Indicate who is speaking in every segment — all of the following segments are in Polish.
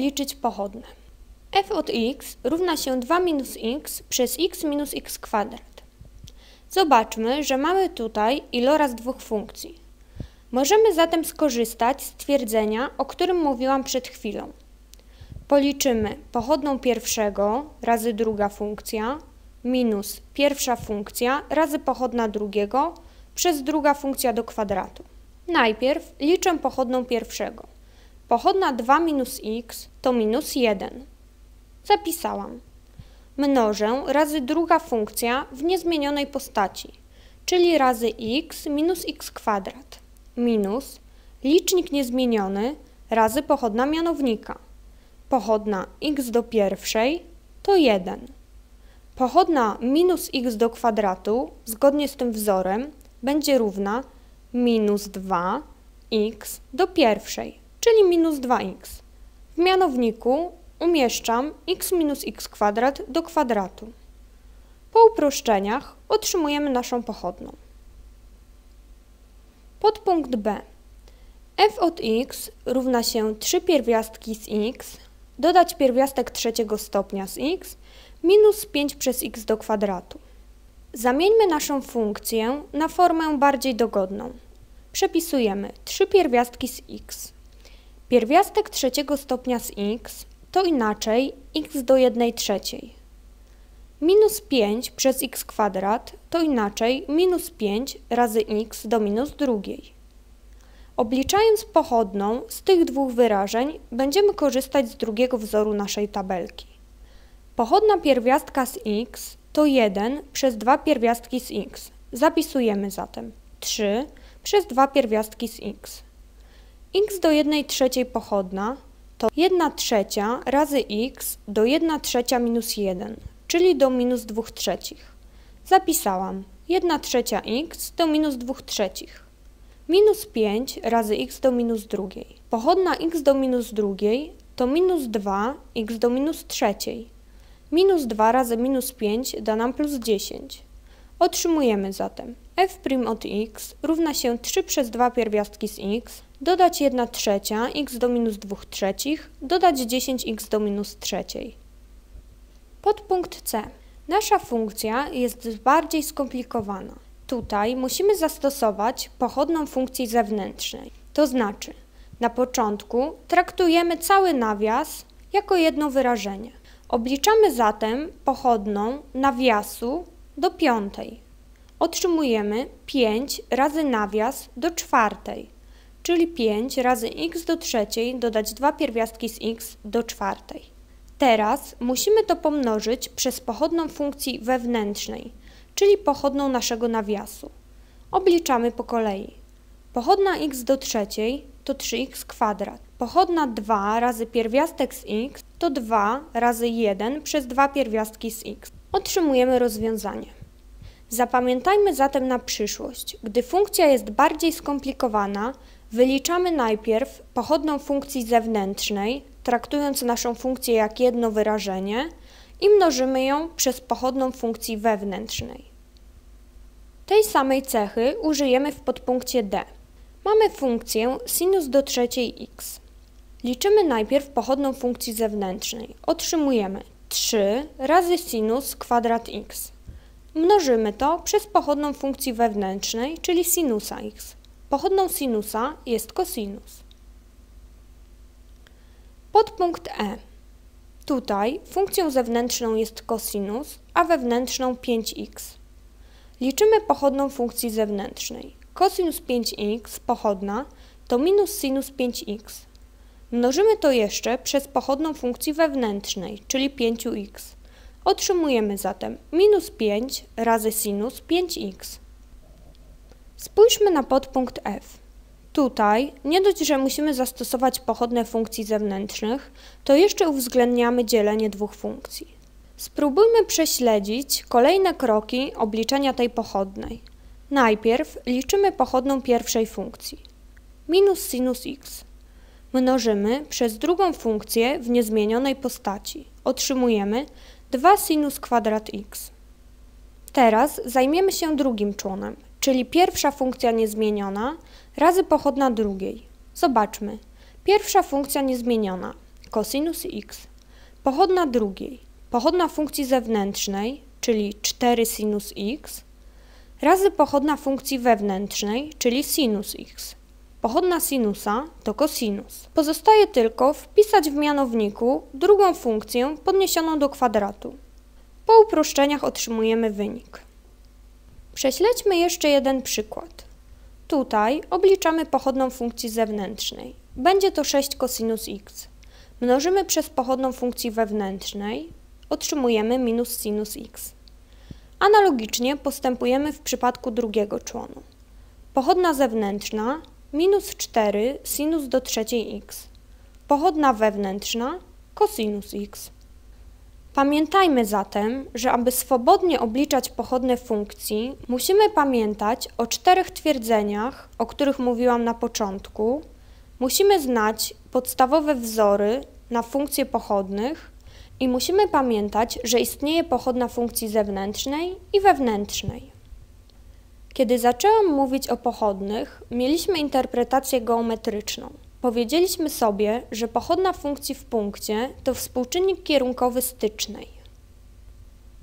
Speaker 1: obliczyć pochodne? f od x równa się 2 minus x przez x minus x kwadrat. Zobaczmy, że mamy tutaj iloraz dwóch funkcji. Możemy zatem skorzystać z twierdzenia, o którym mówiłam przed chwilą. Policzymy pochodną pierwszego razy druga funkcja minus pierwsza funkcja razy pochodna drugiego przez druga funkcja do kwadratu. Najpierw liczę pochodną pierwszego. Pochodna 2 minus x to minus 1. Zapisałam. Mnożę razy druga funkcja w niezmienionej postaci, czyli razy x minus x kwadrat minus licznik niezmieniony razy pochodna mianownika. Pochodna x do pierwszej to 1. Pochodna minus x do kwadratu, zgodnie z tym wzorem, będzie równa minus 2x do pierwszej, czyli minus 2x. W mianowniku umieszczam x minus x kwadrat do kwadratu. Po uproszczeniach otrzymujemy naszą pochodną. Podpunkt B. f od x równa się 3 pierwiastki z x, dodać pierwiastek trzeciego stopnia z x, minus 5 przez x do kwadratu. Zamieńmy naszą funkcję na formę bardziej dogodną. Przepisujemy 3 pierwiastki z x. Pierwiastek trzeciego stopnia z x to inaczej x do 1 trzeciej. Minus 5 przez x kwadrat to inaczej minus 5 razy x do minus drugiej. Obliczając pochodną z tych dwóch wyrażeń będziemy korzystać z drugiego wzoru naszej tabelki. Pochodna pierwiastka z x to 1 przez 2 pierwiastki z x. Zapisujemy zatem 3 przez 2 pierwiastki z x. x do 1 trzeciej pochodna to 1 trzecia razy x do 1 trzecia minus 1, czyli do minus 2 trzecich. Zapisałam 1 trzecia x do minus 2 trzecich. Minus 5 razy x do minus drugiej. Pochodna x do minus drugiej to minus 2 x do minus trzeciej. Minus 2 razy minus 5 da nam plus 10. Otrzymujemy zatem f' od x równa się 3 przez 2 pierwiastki z x, dodać 1 trzecia x do minus 2 trzecich, dodać 10x do minus trzeciej. Podpunkt C. Nasza funkcja jest bardziej skomplikowana. Tutaj musimy zastosować pochodną funkcji zewnętrznej. To znaczy, na początku traktujemy cały nawias jako jedno wyrażenie. Obliczamy zatem pochodną nawiasu do piątej. Otrzymujemy 5 razy nawias do czwartej, czyli 5 razy x do trzeciej dodać dwa pierwiastki z x do czwartej. Teraz musimy to pomnożyć przez pochodną funkcji wewnętrznej, czyli pochodną naszego nawiasu. Obliczamy po kolei. Pochodna x do trzeciej to 3x kwadrat. Pochodna 2 razy pierwiastek z x to 2 razy 1 przez 2 pierwiastki z x. Otrzymujemy rozwiązanie. Zapamiętajmy zatem na przyszłość, gdy funkcja jest bardziej skomplikowana, wyliczamy najpierw pochodną funkcji zewnętrznej, traktując naszą funkcję jak jedno wyrażenie i mnożymy ją przez pochodną funkcji wewnętrznej. Tej samej cechy użyjemy w podpunkcie D. Mamy funkcję sinus do trzeciej x. Liczymy najpierw pochodną funkcji zewnętrznej. Otrzymujemy 3 razy sinus kwadrat x. Mnożymy to przez pochodną funkcji wewnętrznej, czyli sinusa x. Pochodną sinusa jest cosinus. Podpunkt E. Tutaj funkcją zewnętrzną jest cosinus, a wewnętrzną 5x. Liczymy pochodną funkcji zewnętrznej. Cosinus 5x pochodna to minus sinus 5x. Mnożymy to jeszcze przez pochodną funkcji wewnętrznej, czyli 5x. Otrzymujemy zatem minus 5 razy sinus 5x. Spójrzmy na podpunkt F. Tutaj nie dość, że musimy zastosować pochodne funkcji zewnętrznych, to jeszcze uwzględniamy dzielenie dwóch funkcji. Spróbujmy prześledzić kolejne kroki obliczenia tej pochodnej. Najpierw liczymy pochodną pierwszej funkcji. Minus sinus x. Mnożymy przez drugą funkcję w niezmienionej postaci. Otrzymujemy 2 sinus kwadrat x. Teraz zajmiemy się drugim członem, czyli pierwsza funkcja niezmieniona razy pochodna drugiej. Zobaczmy. Pierwsza funkcja niezmieniona. cosinus x. Pochodna drugiej, pochodna funkcji zewnętrznej, czyli 4 sinus x, razy pochodna funkcji wewnętrznej, czyli sinus x. Pochodna sinusa to cosinus. Pozostaje tylko wpisać w mianowniku drugą funkcję podniesioną do kwadratu. Po uproszczeniach otrzymujemy wynik. Prześledźmy jeszcze jeden przykład. Tutaj obliczamy pochodną funkcji zewnętrznej. Będzie to 6 cosinus x. Mnożymy przez pochodną funkcji wewnętrznej, otrzymujemy minus sinus x. Analogicznie postępujemy w przypadku drugiego członu. Pochodna zewnętrzna minus 4 sinus do trzeciej x. Pochodna wewnętrzna cosinus x. Pamiętajmy zatem, że aby swobodnie obliczać pochodne funkcji, musimy pamiętać o czterech twierdzeniach, o których mówiłam na początku. Musimy znać podstawowe wzory na funkcje pochodnych i musimy pamiętać, że istnieje pochodna funkcji zewnętrznej i wewnętrznej. Kiedy zaczęłam mówić o pochodnych, mieliśmy interpretację geometryczną. Powiedzieliśmy sobie, że pochodna funkcji w punkcie to współczynnik kierunkowy stycznej.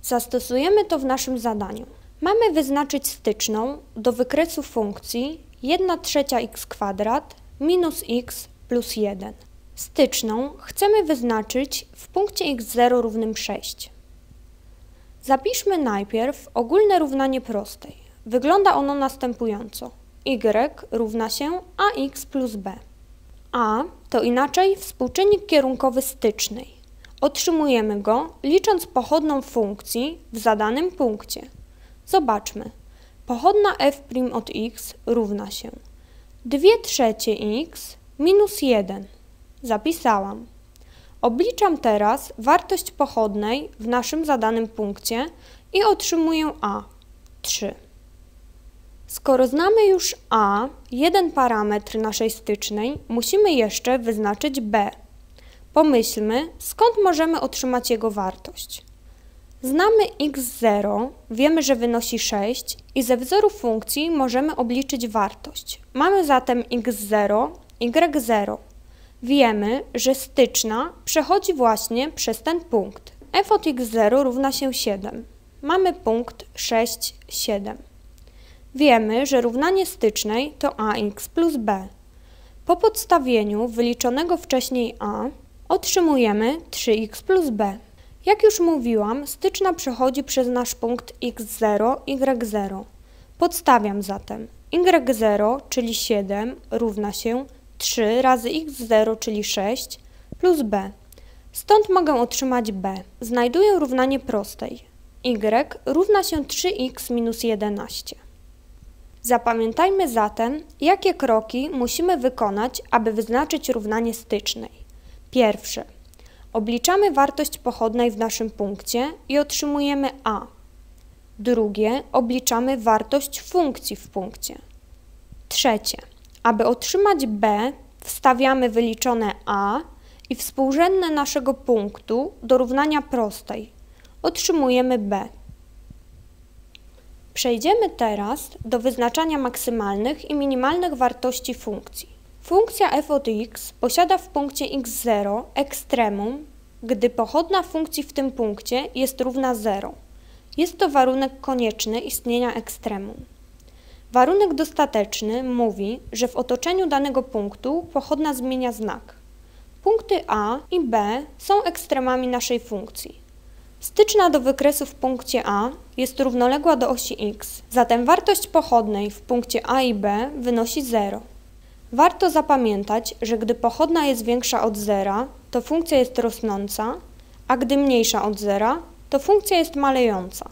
Speaker 1: Zastosujemy to w naszym zadaniu. Mamy wyznaczyć styczną do wykresu funkcji 1 trzecia x kwadrat minus x plus 1. Styczną chcemy wyznaczyć w punkcie x0 równym 6. Zapiszmy najpierw ogólne równanie prostej. Wygląda ono następująco. y równa się ax plus b. A to inaczej współczynnik kierunkowy stycznej. Otrzymujemy go licząc pochodną funkcji w zadanym punkcie. Zobaczmy. Pochodna f' od x równa się 2 trzecie x minus 1. Zapisałam. Obliczam teraz wartość pochodnej w naszym zadanym punkcie i otrzymuję a 3. Skoro znamy już A, jeden parametr naszej stycznej, musimy jeszcze wyznaczyć B. Pomyślmy, skąd możemy otrzymać jego wartość. Znamy x0, wiemy, że wynosi 6 i ze wzoru funkcji możemy obliczyć wartość. Mamy zatem x0, y0. Wiemy, że styczna przechodzi właśnie przez ten punkt. f od x0 równa się 7. Mamy punkt 6, 7. Wiemy, że równanie stycznej to ax plus b. Po podstawieniu wyliczonego wcześniej a otrzymujemy 3x plus b. Jak już mówiłam, styczna przechodzi przez nasz punkt x0, y0. Podstawiam zatem y0, czyli 7, równa się 3 razy x0, czyli 6, plus b. Stąd mogę otrzymać b. Znajduję równanie prostej. y równa się 3x minus 11. Zapamiętajmy zatem, jakie kroki musimy wykonać, aby wyznaczyć równanie stycznej. Pierwsze. Obliczamy wartość pochodnej w naszym punkcie i otrzymujemy a. Drugie. Obliczamy wartość funkcji w punkcie. Trzecie. Aby otrzymać b, wstawiamy wyliczone a i współrzędne naszego punktu do równania prostej. Otrzymujemy b. Przejdziemy teraz do wyznaczania maksymalnych i minimalnych wartości funkcji. Funkcja f od x posiada w punkcie x0 ekstremum, gdy pochodna funkcji w tym punkcie jest równa 0. Jest to warunek konieczny istnienia ekstremum. Warunek dostateczny mówi, że w otoczeniu danego punktu pochodna zmienia znak. Punkty a i b są ekstremami naszej funkcji. Styczna do wykresu w punkcie A jest równoległa do osi x, zatem wartość pochodnej w punkcie A i B wynosi 0. Warto zapamiętać, że gdy pochodna jest większa od zera, to funkcja jest rosnąca, a gdy mniejsza od zera, to funkcja jest malejąca.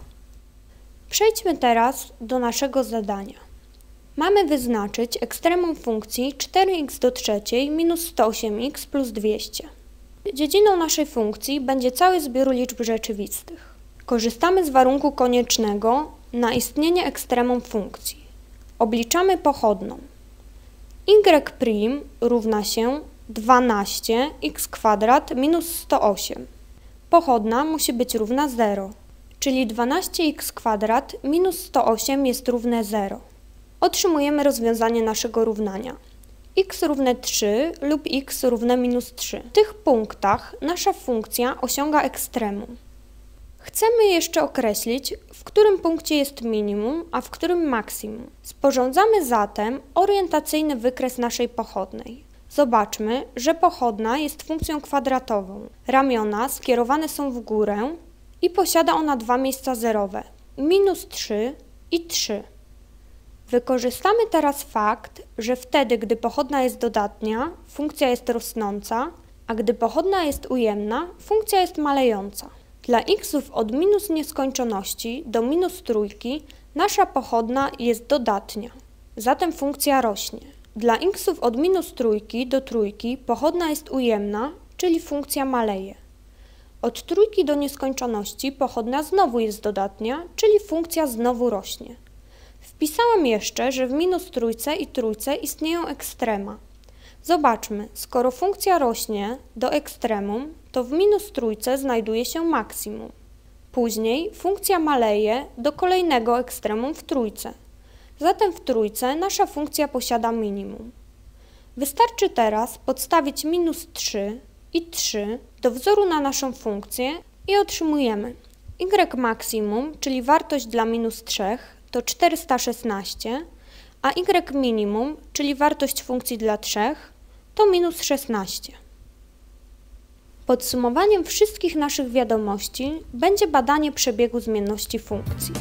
Speaker 1: Przejdźmy teraz do naszego zadania. Mamy wyznaczyć ekstremum funkcji 4x do trzeciej minus 108x plus 200. Dziedziną naszej funkcji będzie cały zbiór liczb rzeczywistych. Korzystamy z warunku koniecznego na istnienie ekstremum funkcji. Obliczamy pochodną. y' równa się 12x kwadrat minus 108. Pochodna musi być równa 0, czyli 12x kwadrat minus 108 jest równe 0. Otrzymujemy rozwiązanie naszego równania. X równe 3 lub x równe minus 3. W tych punktach nasza funkcja osiąga ekstremum. Chcemy jeszcze określić, w którym punkcie jest minimum, a w którym maksimum. Sporządzamy zatem orientacyjny wykres naszej pochodnej. Zobaczmy, że pochodna jest funkcją kwadratową. Ramiona skierowane są w górę i posiada ona dwa miejsca zerowe, minus 3 i 3. Wykorzystamy teraz fakt, że wtedy, gdy pochodna jest dodatnia, funkcja jest rosnąca, a gdy pochodna jest ujemna, funkcja jest malejąca. Dla xów od minus nieskończoności do minus trójki nasza pochodna jest dodatnia, zatem funkcja rośnie. Dla xów od minus trójki do trójki pochodna jest ujemna, czyli funkcja maleje. Od trójki do nieskończoności pochodna znowu jest dodatnia, czyli funkcja znowu rośnie. Wpisałam jeszcze, że w minus trójce i trójce istnieją ekstrema. Zobaczmy, skoro funkcja rośnie do ekstremum, to w minus trójce znajduje się maksimum. Później funkcja maleje do kolejnego ekstremum w trójce. Zatem w trójce nasza funkcja posiada minimum. Wystarczy teraz podstawić minus 3 i 3 do wzoru na naszą funkcję i otrzymujemy y maksimum, czyli wartość dla minus 3 to 416, a y minimum, czyli wartość funkcji dla 3 to minus 16. Podsumowaniem wszystkich naszych wiadomości będzie badanie przebiegu zmienności funkcji.